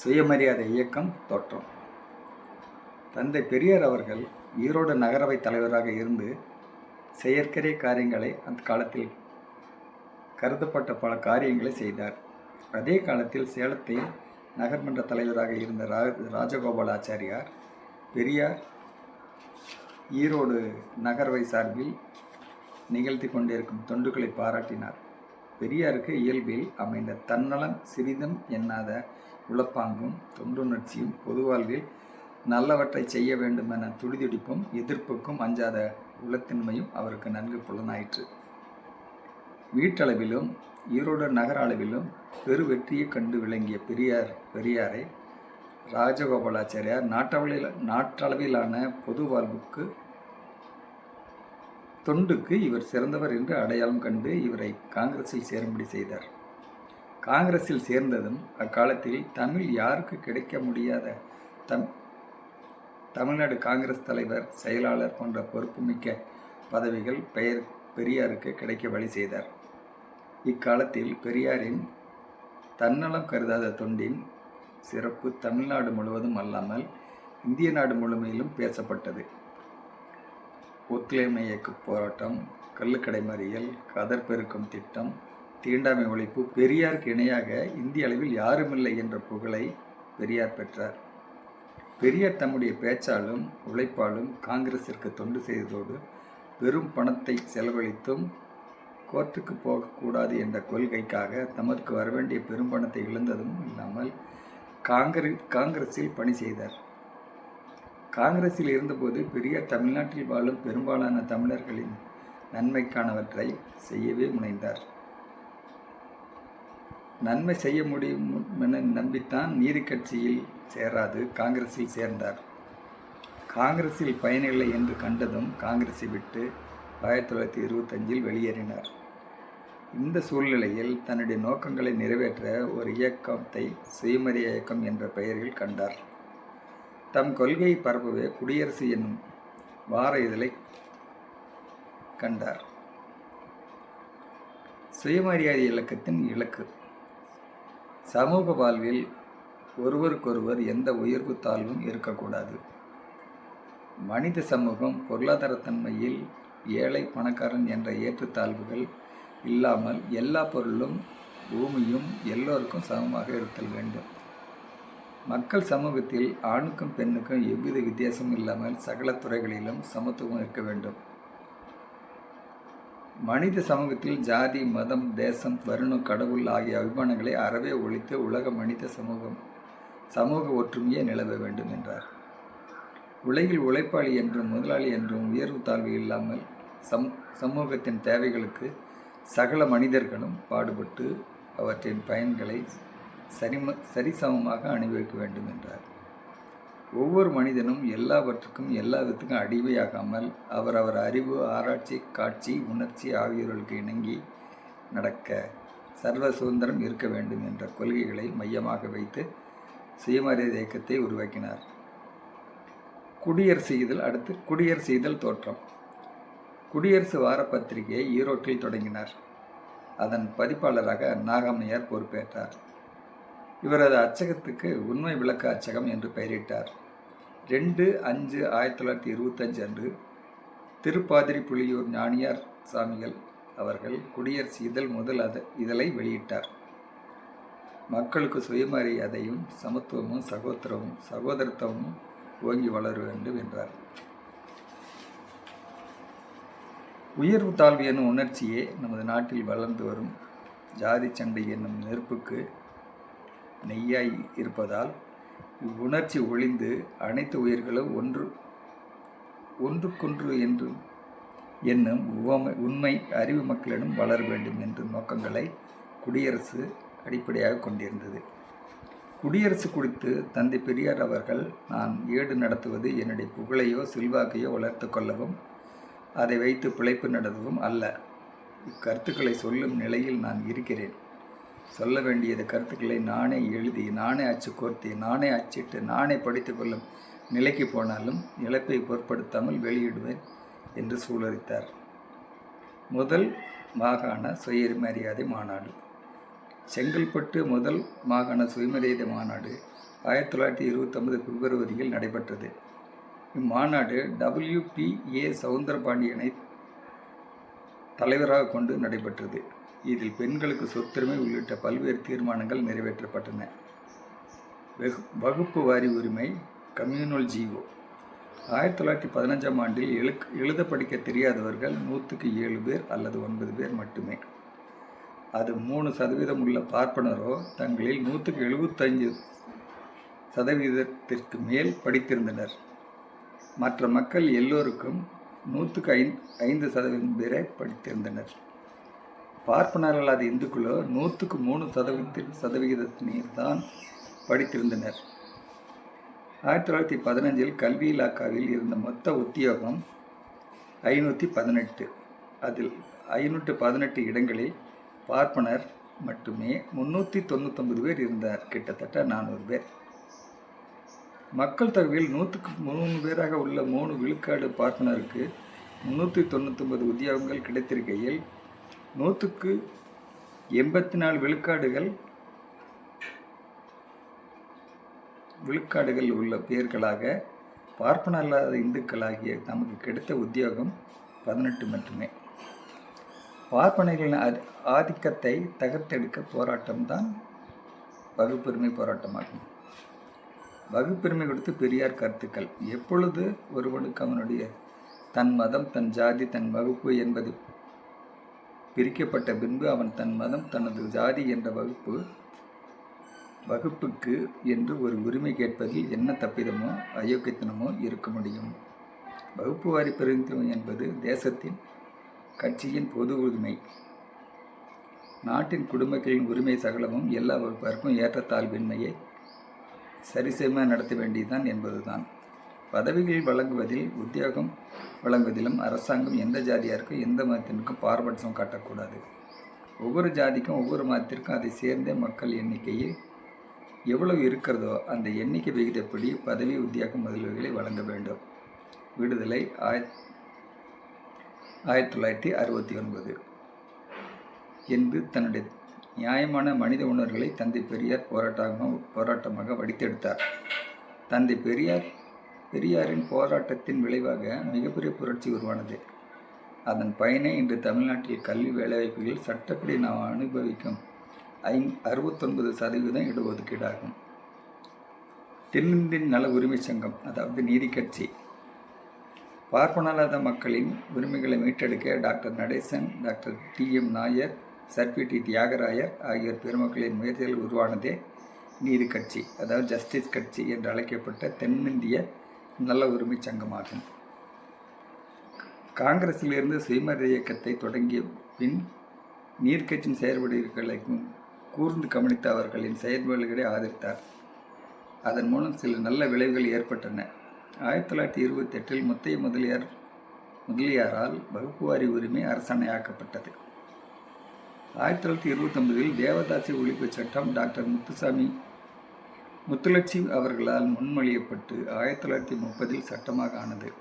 சுயமரியாதை இயக்கம் தோற்றம். தந்தை பெரியார் அவர்கள் ஈரோடு நகரவை தலைவராக இருந்து செயற்கரிய காரியங்களை அந்த காலத்தில் கருதப்பட்ட பல காரியங்களை செய்தார். அதே காலத்தில் சேலத்தில் நகர்மன்ற தலைவராக இருந்த ரா ராஜகோபாலாச்சாரியார் பெரியார் ஈரோடு நகரவை சார்பில் நிகழ்த்தி கொண்டிருக்கும் தொண்டுகளை பாராட்டினார். பெரியாருக்கு இயல்பில் அமைந்த தன்னலம் சிறிதும் எண்ணாத உளப்பாங்கும் தொண்டுணர்ச்சியும் பொது வாழ்வில் நல்லவற்றை செய்ய வேண்டும் என துடிதுடிப்பும் எதிர்ப்புக்கும் அஞ்சாத உளத்தின்மையும் அவருக்கு நன்கு புலனாயிற்று. வீட்டளவிலும் ஈரோடு நகர அளவிலும் பெரு வெற்றியை கண்டு விளங்கிய பெரியார் பெரியாரை ராஜகோபாலாச்சாரியார் நாட்டளவில் நாட்டளவிலான பொது வாழ்வுக்கு தொண்டுக்கு இவர் சிறந்தவர் என்று அடையாளம் கண்டு இவரை காங்கிரஸில் சேரும்படி செய்தார். காங்கிரஸில் சேர்ந்ததும் அக்காலத்தில் தமிழ் யாருக்கு கிடைக்க முடியாத தம் தமிழ்நாடு காங்கிரஸ் தலைவர் செயலாளர் போன்ற பொறுப்புமிக்க பதவிகள் பெயர் பெரியாருக்கு கிடைக்க வழி செய்தார். இக்காலத்தில் பெரியாரின் தன்னலம் கருதாத தொண்டின் சிறப்பு தமிழ்நாடு முழுவதும் அல்லாமல் இந்திய நாடு முழுமையிலும் பேசப்பட்டது. ஒத்துழைமை இயக்க போராட்டம் கள்ளுக்கடை மறியல் கதர் பெருக்கும் திட்டம் தீண்டாமை ஒழிப்பு பெரியாருக்கு இணையாக இந்திய அளவில் யாருமில்லை என்ற புகழை பெரியார் பெற்றார். பெரியார் தம்முடைய பேச்சாலும் உழைப்பாலும் காங்கிரசிற்கு தொண்டு செய்ததோடு பெரும் பணத்தை செலவழித்தும் கோர்ட்டுக்கு போகக்கூடாது என்ற கொள்கைக்காக தமக்கு வரவேண்டிய பெரும் பணத்தை இழந்ததும் இல்லாமல் காங்கிரஸ் காங்கிரஸில் பணி செய்தார். காங்கிரஸில் இருந்தபோது பெரியார் தமிழ்நாட்டில் வாழும் பெரும்பாலான தமிழர்களின் நன்மைக்கானவற்றை செய்யவே முனைந்தார். நன்மை செய்ய முடியும் என நம்பித்தான் நீதி கட்சியில் சேராது காங்கிரஸில் சேர்ந்தார். காங்கிரஸில் பயனில்லை என்று கண்டதும் காங்கிரஸை விட்டு ஆயிரத்தி தொள்ளாயிரத்தி இருபத்தஞ்சில் வெளியேறினார். இந்த சூழ்நிலையில் தன்னுடைய நோக்கங்களை நிறைவேற்ற ஒரு இயக்கத்தை சுயமரிய இயக்கம் என்ற பெயரில் கண்டார். தம் கொள்கையை பரப்பவே குடியரசு என்னும் வார இதழை கண்டார். சுயமரியாதை இலக்கத்தின் இலக்கு. சமூக வாழ்வில் ஒருவருக்கொருவர் எந்த உயர்வு தாழ்வும் இருக்கக்கூடாது. மனித சமூகம் பொருளாதாரத்தன்மையில் ஏழை பணக்காரன் என்ற ஏற்றுத்தாழ்வுகள் இல்லாமல் எல்லா பொருளும் பூமியும் எல்லோருக்கும் சமமாக இருத்தல் வேண்டும். மக்கள் சமூகத்தில் ஆணுக்கும் பெண்ணுக்கும் எவ்வித வித்தியாசமும் இல்லாமல் சகல துறைகளிலும் சமத்துவம் இருக்க வேண்டும். மனித சமூகத்தில் ஜாதி மதம் தேசம் வருணம் கடவுள் ஆகிய அபிமானங்களை அறவே ஒழித்து உலக மனித சமூகம் சமூக ஒற்றுமையே நிலவ வேண்டும் என்றார். உலகில் உழைப்பாளி என்றும் முதலாளி என்றும் உயர்வு தாழ்வு இல்லாமல் சம் சமூகத்தின் தேவைகளுக்கு சகல மனிதர்களும் பாடுபட்டு அவற்றின் பயன்களை சரிம சரிசமமாக அனுபவிக்க வேண்டும் என்றார். ஒவ்வொரு மனிதனும் எல்லாவற்றுக்கும் எல்லா விதத்துக்கும் அடிமையாகாமல் அவர் அவர் அறிவு ஆராய்ச்சி காட்சி உணர்ச்சி ஆகியோர்களுக்கு இணங்கி நடக்க சர்வ சுதந்திரம் இருக்க வேண்டும் என்ற கொள்கைகளை மையமாக வைத்து சுயமரியாதை இயக்கத்தை உருவாக்கினார். குடியரசு இதழ் அடுத்து குடியரசு இதழ் தோற்றம். குடியரசு வார பத்திரிகையை ஈரோட்டில் தொடங்கினார். அதன் பதிப்பாளராக நாகம்மையார் பொறுப்பேற்றார். இவரது அச்சகத்துக்கு உண்மை விளக்க அச்சகம் என்று பெயரிட்டார். ரெண்டு அஞ்சு ஆயிரத்தி தொள்ளாயிரத்தி இருபத்தஞ்சு அன்று திருப்பாதிரி புலியூர் ஞானியார் சாமிகள் அவர்கள் குடியரசு இதழ் முதல் அதை இதழை வெளியிட்டார். மக்களுக்கு சுயமரியாதையும் சமத்துவமும் சகோதரமும் சகோதரத்துவமும் ஓங்கி வளர வேண்டும் என்றார். உயர்வு தாழ்வு என்னும் உணர்ச்சியே நமது நாட்டில் வளர்ந்து வரும். ஜாதி சண்டை என்னும் நெருப்புக்கு நெய்யாய் இருப்பதால் இவ்வுணர்ச்சி ஒளிந்து அனைத்து உயிர்களும் ஒன்று ஒன்றுக்கொன்று என்று என்னும் உவமை உண்மை அறிவு மக்களிடம் வளர வேண்டும் என்ற நோக்கங்களை குடியரசு அடிப்படையாக கொண்டிருந்தது. குடியரசு குறித்து தந்தை பெரியார் அவர்கள் நான் ஏடு நடத்துவது என்னுடைய புகழையோ செல்வாக்கையோ வளர்த்து கொள்ளவும் அதை வைத்து பிழைப்பு நடத்தவும் அல்ல. இக்கருத்துக்களை சொல்லும் நிலையில் நான் இருக்கிறேன். சொல்ல வேண்டியது கருத்துக்களை நானே எழுதி நானே அச்சு கோர்த்தி நானே அச்சிட்டு நானே படித்து கொள்ளும் நிலைக்கு போனாலும் இழப்பை பொருட்படுத்தாமல் வெளியிடுவேன் என்று சூழறித்தார் முதல் மாகாண சுயமரியாதை மாநாடு. செங்கல்பட்டு முதல் மாகாண சுயமரியாதை மாநாடு ஆயிரத்தி தொள்ளாயிரத்தி இருபத்தொன்பது பிப்ரவரியில் நடைபெற்றது. இம்மாநாடு டபிள்யூபிஏ சவுந்தரபாண்டியனை தலைவராக கொண்டு நடைபெற்றது. இதில் பெண்களுக்கு சொத்துரிமை உள்ளிட்ட பல்வேறு தீர்மானங்கள் நிறைவேற்றப்பட்டன. வெகு வகுப்பு வாரி உரிமை கம்யூனல் ஜீவோ ஆயிரத்தி தொள்ளாயிரத்தி பதினஞ்சாம் ஆண்டில் எழு எழுத படிக்க தெரியாதவர்கள் நூற்றுக்கு ஏழு பேர் அல்லது ஒன்பது பேர் மட்டுமே. அது மூணு சதவீதம் உள்ள பார்ப்பனரோ தங்களில் நூற்றுக்கு எழுபத்தஞ்சு சதவீதத்திற்கு மேல் படித்திருந்தனர். மற்ற மக்கள் எல்லோருக்கும் நூற்றுக்கு ஐந்து ஐந்து சதவீதம் பேரை படித்திருந்தனர். பார்ப்பனர் அல்லாத இந்துக்களோ நூற்றுக்கு மூணு சதவீத சதவிகிதத்தினர் தான் படித்திருந்தனர். ஆயிரத்தி தொள்ளாயிரத்தி பதினஞ்சில் கல்வி இலாக்காவில் இருந்த மொத்த உத்தியோகம் ஐநூற்றி பதினெட்டு. அதில் ஐநூற்று பதினெட்டு இடங்களில் பார்ப்பனர் மட்டுமே முந்நூற்றி தொண்ணூத்தொம்பது பேர் இருந்தார். கிட்டத்தட்ட நானூறு பேர். மக்கள் தொகையில் நூற்றுக்கு மூணு பேராக உள்ள மூணு விழுக்காடு பார்ப்பனருக்கு முந்நூற்றி தொண்ணூத்தொம்பது உத்தியோகங்கள் கிடைத்திருக்கையில் நூற்றுக்கு எண்பத்தி நாலு விழுக்காடுகள் விழுக்காடுகள் உள்ள பேர்களாக பார்ப்பன அல்லாத இந்துக்களாகிய நமக்கு கிடைத்த உத்தியோகம் பதினெட்டு மட்டுமே. பார்ப்பனர்களின் ஆதி ஆதிக்கத்தை தகர்த்தெடுக்க போராட்டம்தான் வகுப்புரிமை போராட்டமாகும். வகுப்புரிமை கொடுத்து பெரியார் கருத்துக்கள். எப்பொழுது ஒருவனுக்கு அவனுடைய தன் மதம் தன் ஜாதி தன் வகுப்பு என்பது பிரிக்கப்பட்ட பின்பு அவன் தன் மதம் தனது ஜாதி என்ற வகுப்பு வகுப்புக்கு என்று ஒரு உரிமை கேட்பதில் என்ன தப்பிதமோ அயோக்கியத்தனமோ இருக்க முடியும். வகுப்பு வாரி பிரதிநிதித்துவம் என்பது தேசத்தின் கட்சியின் பொது உரிமை. நாட்டின் குடும்பங்களின் உரிமை சகலமும் எல்லா வகுப்பாருக்கும் ஏற்றத்தாழ்வின்மையை சரிசம நடத்த வேண்டியதுதான் என்பதுதான். பதவிகள் வழங்குவதில் உத்தியோகம் வழங்குவதிலும் அரசாங்கம் எந்த ஜாதியாருக்கும் எந்த மதத்தினருக்கும் பாரபட்சம் காட்டக்கூடாது. ஒவ்வொரு ஜாதிக்கும் ஒவ்வொரு மதத்திற்கும் அதை சேர்ந்த மக்கள் எண்ணிக்கையில் எவ்வளவு இருக்கிறதோ அந்த எண்ணிக்கை விகிதப்படி பதவி உத்தியோகம் முதல்வர்களை வழங்க வேண்டும். விடுதலை ஆய ஆயிரத்தி தொள்ளாயிரத்தி அறுபத்தி ஒன்பது என்று தன்னுடைய நியாயமான மனித உணர்வுகளை தந்தை பெரியார் போராட்டமாக போராட்டமாக வடித்தெடுத்தார். தந்தை பெரியார் பெரியாரின் போராட்டத்தின் விளைவாக மிகப்பெரிய புரட்சி உருவானது. அதன் பயனை இன்று தமிழ்நாட்டில் கல்வி வேலைவாய்ப்புகளில் சட்டப்படி நாம் அனுபவிக்கும் ஐ அறுபத்தொன்பது சதவீதம் இடஒதுக்கீடாகும். தென்னிந்தியன் நல உரிமை சங்கம் அதாவது நீதி கட்சி மக்களின் உரிமைகளை மீட்டெடுக்க doctor Natesan doctor T M Nair sir P T Thiyagarayar ஆகியோர் பெருமக்களின் முயற்சிகள் உருவானதே நீதி கட்சி அதாவது ஜஸ்டிஸ் கட்சி என்று அழைக்கப்பட்ட தென்னிந்திய நல்ல உரிமை சங்கமாகும். காங்கிரஸிலிருந்து சுயமரியாதை இயக்கத்தை தொடங்கிய பின் நீர்க்கட்சியின் செயல்பாடுகளை கூர்ந்து கவனித்த அவர்களின் செயல்பாடுகளை ஆதரித்தார். அதன் மூலம் சில நல்ல விளைவுகள் ஏற்பட்டன. ஆயிரத்தி தொள்ளாயிரத்தி இருபத்தெட்டில் முத்தைய முதலியார் முதலியாரால் வகுப்புவாரி உரிமை அரசாணையாக்கப்பட்டது ஆயிரத்தி தொள்ளாயிரத்தி இருபத்தொன்பதில் தேவதாசி ஒழிப்பு சட்டம் டாக்டர் முத்துசாமி முத்துலட்சுமி அவர்களால் முன்மொழியப்பட்டு ஆயிரத்தி தொள்ளாயிரத்தி முப்பதில் சட்டமாக ஆனது.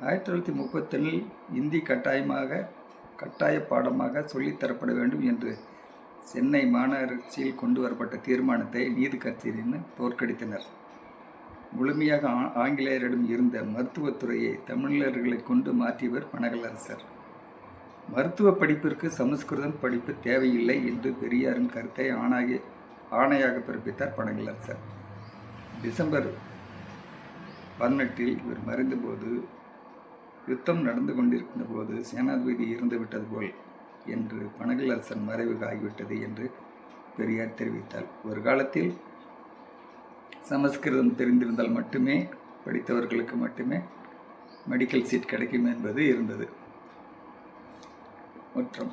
ஆயிரத்தி தொள்ளாயிரத்தி முப்பத்தில் இந்தி கட்டாயமாக கட்டாய பாடமாக சொல்லித்தரப்பட வேண்டும் என்று சென்னை மாநகராட்சியில் கொண்டு வரப்பட்ட தீர்மானத்தை நீதி கட்சியினர் தோற்கடித்தனர். முழுமையாக ஆ ஆங்கிலேயரிடம் இருந்த மருத்துவத்துறையை தமிழர்களை கொண்டு மாற்றியவர் பனகலரசர். மருத்துவ படிப்பிற்கு சமஸ்கிருதம் படிப்பு தேவையில்லை என்று பெரியாரின் கருத்தை ஆணாகி ஆணையாக பிறப்பித்தார் பனகலரசர் டிசம்பர் பதினெட்டில் இவர் மறைந்தபோது யுத்தம் நடந்து கொண்டிருக்கின்ற போது சேனாதிபதி இருந்துவிட்டது போல் என்று பனகலரசன் மறைவு ஆகிவிட்டது என்று பெரியார் தெரிவித்தார். ஒரு காலத்தில் சமஸ்கிருதம் தெரிந்திருந்தால் மட்டுமே படித்தவர்களுக்கு மட்டுமே மெடிக்கல் சீட் கிடைக்கும் என்பது இருந்தது. மற்றும்